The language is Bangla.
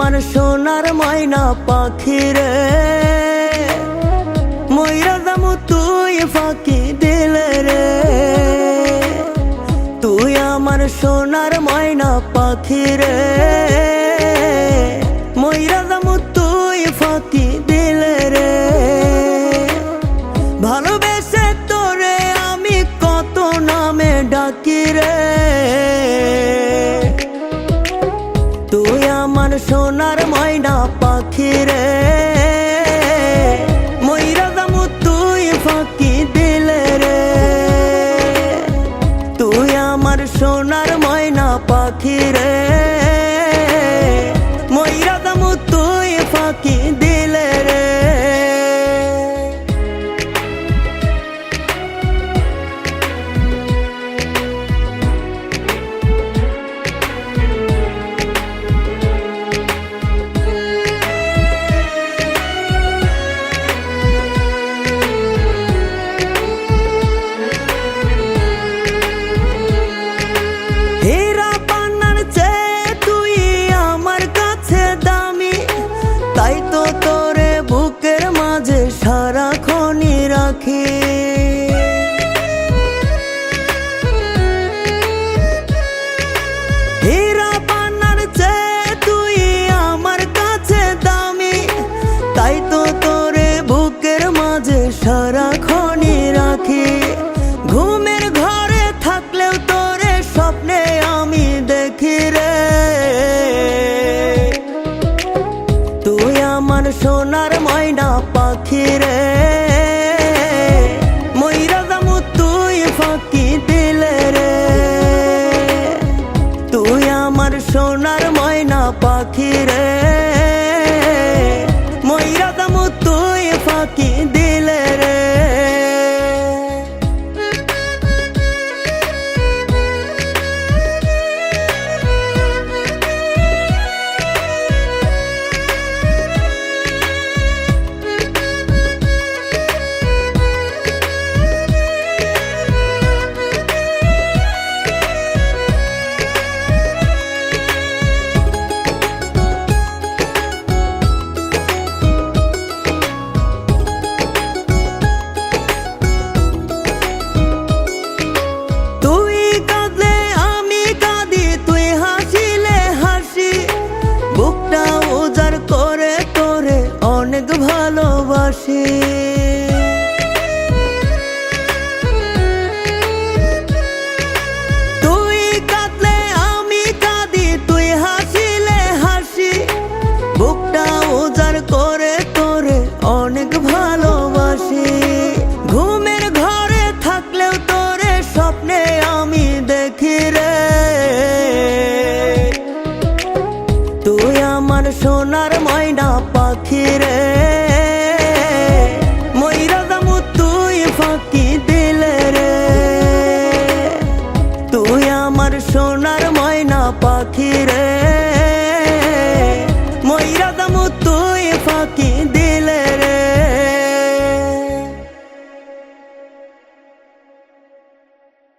আমার সোনার ময়না পাখি রে। ময়রা দাম তুই ফাঁকি দিলে রে। তুই আমার সোনার ময়না পাখি রে। ময়না পাখি রে। তুই ফাঁকি রে। তুই আমার সোনার ময়না পাখি রে। রাখি হীরা পান্নার চেয়ে তুই আমার কাছে দামি। তাই তো তোরে বুকের মাঝে সারাক্ষণই রাখি। ঘুমের ঘরে থাকলেও তোরে স্বপ্নে আমি দেখি রে। তুই আমার সোনার ময়না পাখি রে। ময়না পাখি পাশে তুই কাঁদলে আমি কাঁদি, তুই হাসিলে হাসি। বুকটা উজার করে তোরে অনেক ভালোবাসি। ঘুমের ঘরে থাকলেও তোরে স্বপ্নে আমি দেখি রে। তুই আমার সোনার ময়না পাখি রে। রাখি রে